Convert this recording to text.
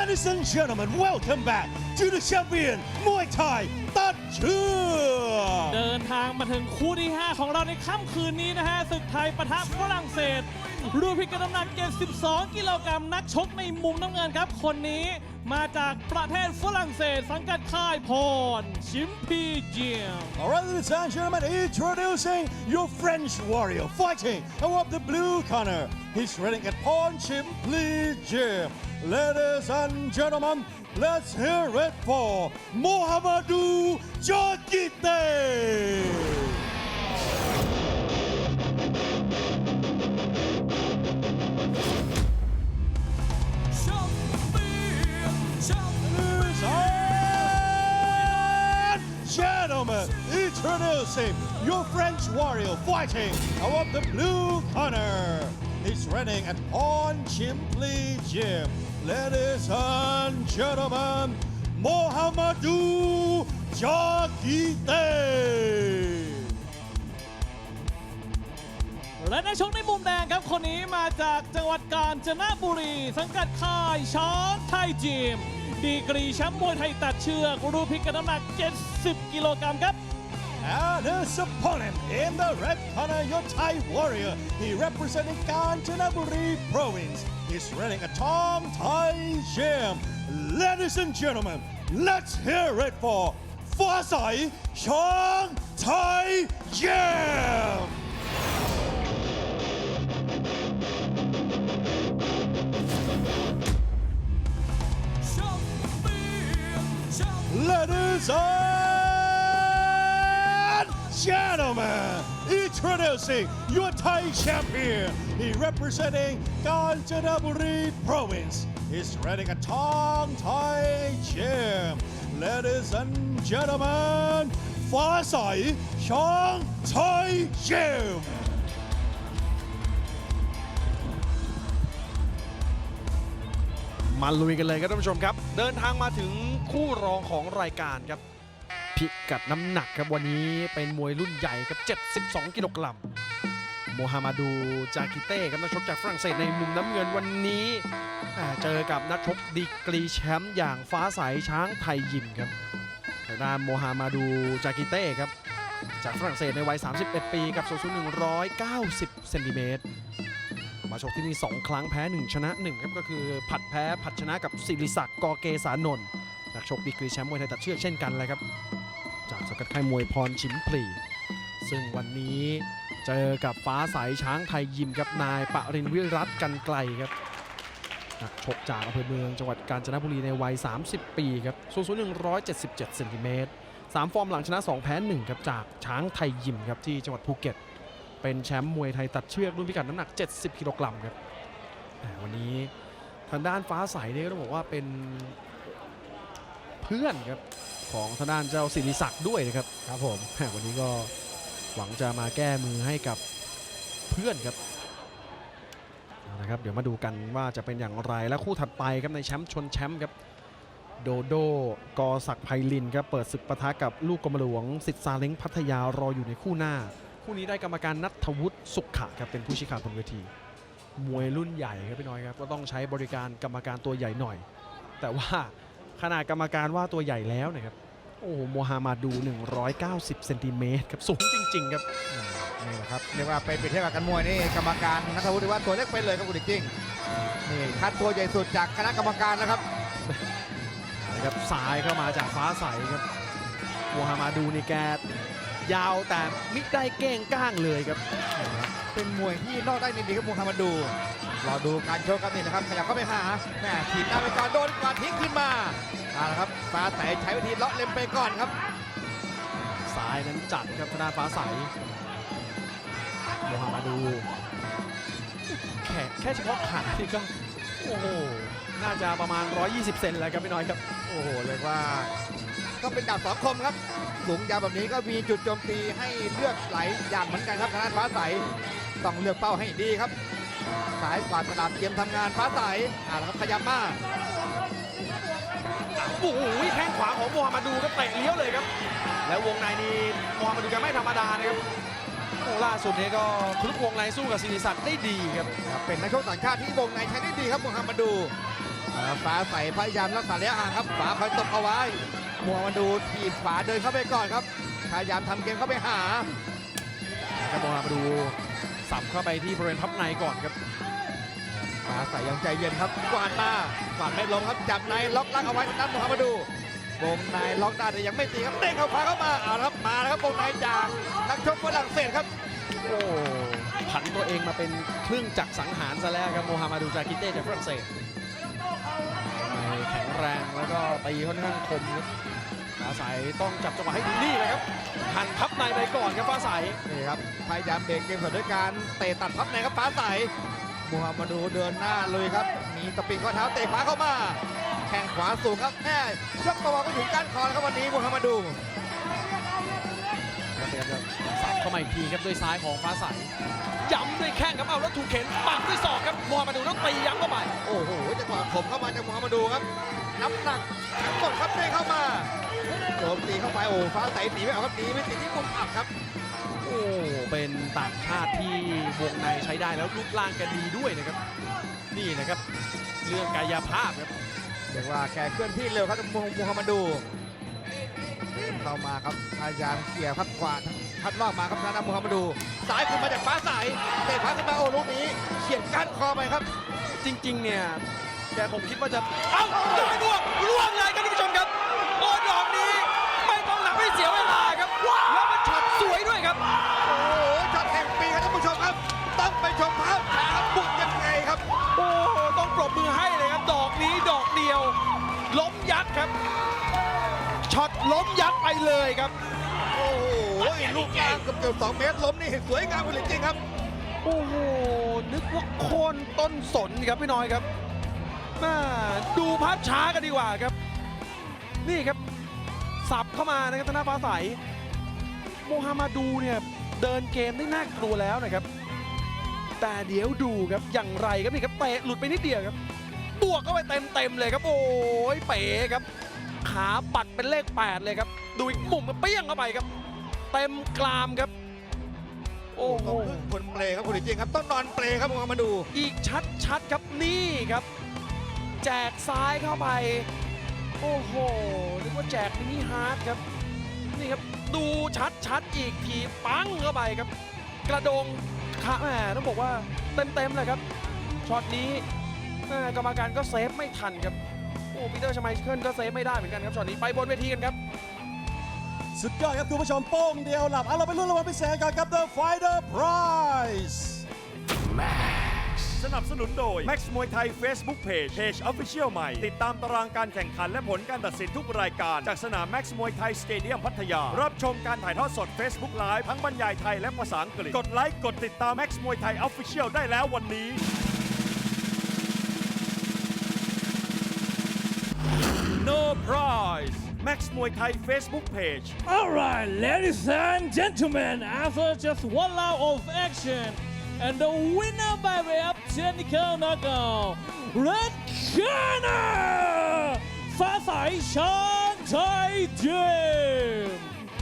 Ladies and gentlemen, welcome back to the champion Muay Thai ตัดเชือกเดินทางมาถึงคู่ที่ 5 ของเราในค่ำคืนนี้นะฮะศึกไทยปะทะฝรั่งเศส รูปพิกัดน้ำหนัก 72 กิโลกรัมนักชกในมุมน้ำเงินครับ คนนี้ มาจากประเทศฝรั่งเศส สังกัดค่ายพร ชิมพีเจียม Alright, ladies and gentlemen, introducing your French warrior fighting above the blue corner. He's running at Pawn Chimply Gym. Ladies and gentlemen, let's hear it for Mohamedou Jokite. Introducing your French warrior fighting above the blue corner. He's running at Pawn Chimply Gym. Ladies and gentlemen, Mohamedou Jokite. และในักชกในมุมแดงครับคนนี้มาจากจังหวัดกาญจนบุรี สังกัดค่ายช้างไทยจิม ดีกรีแชมป์มวยไทยตัดเชือก รูปพิกัดน้ำหนัก 70 กิโลกรัมครับ And his opponent in the red corner, your Thai warrior. He representing Kanchanaburi province. He's running a Tom Thai Gym. Ladies and gentlemen, let's hear it for Fasai Chong Thai Gym. Ladies and gentlemen, introducing your Thai champion. He representing Kanchanaburi province. He's running a Tong Thai Gym. Ladies and gentlemen, Fasai Chong Thai Gym. มาลุยกันเลยครับท่านผู้ชมครับ เดินทางมาถึงคู่รองของรายการครับ พิกัดน้ำหนักครับวันนี้เป็นมวยรุ่นใหญ่ครับ 72 กิโลกรัมโมฮัมหมัดูจากิเต้ครับนักชกจากฝรั่งเศสในมุมน้ำเงินวันนี้เจอกับนักชกดีกรีแชมป์อย่างฟ้าใสช้างไทยยิมครับทางด้านโมฮัมหมัดูจากิเต้ครับจากฝรั่งเศสในวัย 31 ปีกับสูงสุด190 เซนติเมตรมาชกที่นี่ 2 ครั้งแพ้ 1 ชนะ 1 ครับก็คือผัดแพ้ผัดชนะกับศิริศักดิ์กอเกสานนท์นักชกดีกรีแชมป์มวยไทยตัดเชือกเช่นกันเลยครับ จากสกัดค่ายมวยพรชิมพลี ซึ่งวันนี้เจอกับฟ้าใสช้างไทยยิมครับนายปรินวิรัตกันไกลครับนักชกจากอำเภอเมืองจังหวัดกาญจนบุรีในวัย 30 ปีครับสูงสุด177เซนติเมตรสามฟอร์มหลังชนะ 2 แพ้1ครับจากช้างไทยยิมครับที่จังหวัดภูเก็ต เป็นแชมป์มวยไทยตัดเชือกรุ่นพิกัดน้ำหนัก 70 กิโลกรัมครับวันนี้ทางด้านฟ้าใสเนี่ยก็ต้องบอกว่าเป็นเพื่อนครับ ของทางด้านเจ้าศิริศักดิ์ด้วยนะครับครับผมแหมวันนี้ก็หวังจะมาแก้มือให้กับเพื่อนครับเอาละครับเดี๋ยวมาดูกันว่าจะเป็นอย่างไรและคู่ถัดไปครับในแชมป์ชนแชมป์ครับโดโดกอศักดิ์ไพลินครับเปิดศึกปะทะกับลูกกรมหลวงสิทธิ์ซาเล้งพัทยารออยู่ในคู่หน้า คู่นี้ได้กรรมการนัทวุฒิสุขขะครับเป็นผู้ชี้ขาดบนเวที มวยรุ่นใหญ่ครับพี่น้อยครับก็ต้องใช้บริการกรรมการตัวใหญ่หน่อย แต่ว่า ขนาดกรรมการว่าตัวใหญ่แล้วนะครับ โอ้โหโมฮัมหมัดดู 190เซนติเมตรครับสูงจริง ๆ ครับ นี่แหละครับเรียกว่าไปเปรียบเทียบกับกันมวยนี่กรรมการนัทวุฒิว่าตัวเล็กไปเลยครับคุณจริงนี่คัดตัวใหญ่สุดจากคณะกรรมการนะครับนะครับซ้ายเข้ามาจากฟ้าใสครับโมฮัมหมัดดูนี่แกยาวแต่มิได้เก้งก้างเลยครับ เป็นมวยที่นอกได้ดีๆครับมูฮัมหมัดดู รอดูการโชว์ครับนี่นะครับขยับเข้าไปหาแม่ถีบหน้าไปก่อนโดนก่อนทิ้งขึ้นมาเอาละครับฟ้าใสใช้วิธีเลาะเล็มไปก่อนครับซ้ายนั้นจัดครับทางด้าฟ้าใสโมฮัมหมัดดูแค่แค่เฉพาะขานี่ก็โอ้โหน่าจะประมาณ 120 เซนแล้วครับพี่น้อยครับ โอ้โหเรียกว่าก็เป็นดาบสองคมครับ สูงยาวแบบนี้ก็มีจุดโจมตีให้เลือกหลายอย่างเหมือนกันครับทางด้าฟ้าใสต้องเลือกเป้าให้ดีครับ สายกวาดสนามเตรียมทำงานฟ้าใสอ่าแล้วครับขยับมาโอ้โหแข้งขวาของโมฮัมหมัดดูก็เตะเลี้ยวเลยครับ แล้ววงในนี้โมฮัมหมัดดูแกไม่ธรรมดานะครับโอ้ล่าสุดนี้ก็คลุกวงในสู้กับศิริศักดิ์ได้ดีครับครับเป็นนักชกต่างชาติที่วงในใช้ได้ดีครับมูฮัมหมัดดูออ่าฟ้าใสพยายามรักษาระยะห่างครับฝาคอยตบเอาไว้มัวมาดูทีบฝาเดินเข้าไปก่อนครับพยายามทำเกมเข้าไปหากระโมมาดู สับเข้าไปที่บริเวณพับในก่อนครับฟ้าใสยังใจเย็นครับกวาดมากวาดไม่ลงครับจับในล็อกล่างเอาไว้ทางด้านมูฮัมหมัดดูวงในล็อกได้แต่ยังไม่ตีครับเด้งเข้าขวาเข้ามาเอาละครับมาแล้วครับวงในจากนักชกฝรั่งเศสครับโอ้ผันตัวเองมาเป็นเครื่องจักรสังหารซะแล้วครับโมฮามาดูจากิเต้จากฝรั่งเศสในแข็งแรงแล้วก็ตีค่อนข้างคมครับฟ้าใสต้องจับจังหวะให้ดีนี่เลยครับหันพับในไปก่อนครับฟ้าใสนี่ครับพยายามเบรกเกมก่อนด้วยการเตะตัดพับในครับฟ้าใสมูฮัมหมัดดูเดินหน้าเลยครับ มีตะปิดข้อเท้าเตะขวาเข้ามาแข้งขวาสูงครับแม่ยกตัวก็ถึงก้านคอแล้วครับวันนี้มูฮัมหมัดดูพยายามจะสับเข้ามาอีกทีครับด้วยซ้ายของฟ้าใสย้ำด้วยแข้งครับเอาแล้วถูกเข็นปักด้วยศอกครับโมฮามาดูต้องตีย้ำเข้าไปโอ้โหจังหวะผมเข้ามาจากมูฮัมหมัดดูครับน้ำหนักทั้งหมดครับเด้งเข้ามา โจมตีเข้าไปโอ้ฟ้าใสหนีไม่ออกครับหนีไม่ติดที่มุมอับครับ โอ้เป็นต่างชาติที่วงในใช้ได้แล้วรูปร่างแกดีด้วยนะครับ นี่นะครับ เรื่องกายภาพครับเรียกว่าแกเคลื่อนที่เร็วครับมูมูฮัมหมัดดูเข้ามาครับพยายามเขี่ยพัดขวาพัดลอกมาครับทางด้านมูฮัมหมัดดูซ้ายขึ้นมาจากฟ้าใสเตะพัดขึ้นมาโอ้ลูกนี้เขียนก้านคอไปครับ จริง ๆ เนี่ยแกคงคิดว่าจะเอ้าจะไม่ล่วงล่วงเลยครับท่านผู้ชมครับโอ้ด แล้วมันช็อตสวยด้วยครับ โอ้โหช็อตแห่งปีครับท่านผู้ชมครับ ต้องไปชมภาพช้าครับบุกยังไงครับ โอ้ต้องปรบมือให้เลยครับ ดอกนี้ดอกเดียว ล้มยักษ์ครับ ช็อตล้มยักษ์ไปเลยครับ โอ้โหลูกยางเกือบเกือบสองเมตรล้มนี่สวยงามจริงๆครับ โอ้โห นึกว่าโค่นต้นสนครับพี่น้อยครับมาดูภาพช้ากันดีกว่าครับ นี่ครับ สับเข้ามานะครับธนาฟ้าใส โมฮามาดูเนี่ยเดินเกมได้น่ากลัวแล้วนะครับ แต่เดี๋ยวดูครับอย่างไรครับนี่ครับเตะหลุดไปนิดเดียวครับ บวกเข้าไปเต็มเต็มๆเลยครับ โอ้ยเป๋ครับ ขาปัดเป็นเลข 8 เลยครับ ดูอีกมุมก็เปี้ยงเข้าไปครับ เต็มกรามครับ โอ้โหต้องพึ่งคนเปลครับคุณจริงๆครับต้องนอนเปลครับมองมาดูอีกชัดชัดๆครับนี่ครับ แจกซ้ายเข้าไป โอ้โหนึกว่าแจกมินิฮาร์ดครับนี่ครับ ดูชัดชัดๆอีกทีปังเข้าไปครับ กระโดงขาแหมต้องบอกว่าเต็มเต็มๆเลยครับช็อตนี้แม่กรรมการก็เซฟไม่ทันครับโอ้ปีเตอร์ชไมเคิลก็เซฟไม่ได้เหมือนกันครับช็อตนี้ไปบนเวทีกันครับ สุดยอดครับคุณผู้ชมโป้งเดียวหลับเอาเราไปลุ้นรางวัลพิเศษกันครับ The Fighter Prize สนับสนุนโดย Max มวยไทย Facebook Page Page Official ใหม่ ติดตามตารางการแข่งขันและผลการตัดสินทุกรายการ จากสนาม Max มวยไทยสเตเดียมพัทยา รับชมการถ่ายทอดสด Facebook Live ทั้งบรรยายไทยและภาษาอังกฤษ กดไลค์ กดติดตาม Max มวยไทย Official ได้แล้ววันนี้ No prize Max มวยไทย Facebook Page Alright, ladies and gentlemen, after just one round of action, and the winner by way of technical knockout, Red Corner, ฟ้าใสช้างไทยเจมส์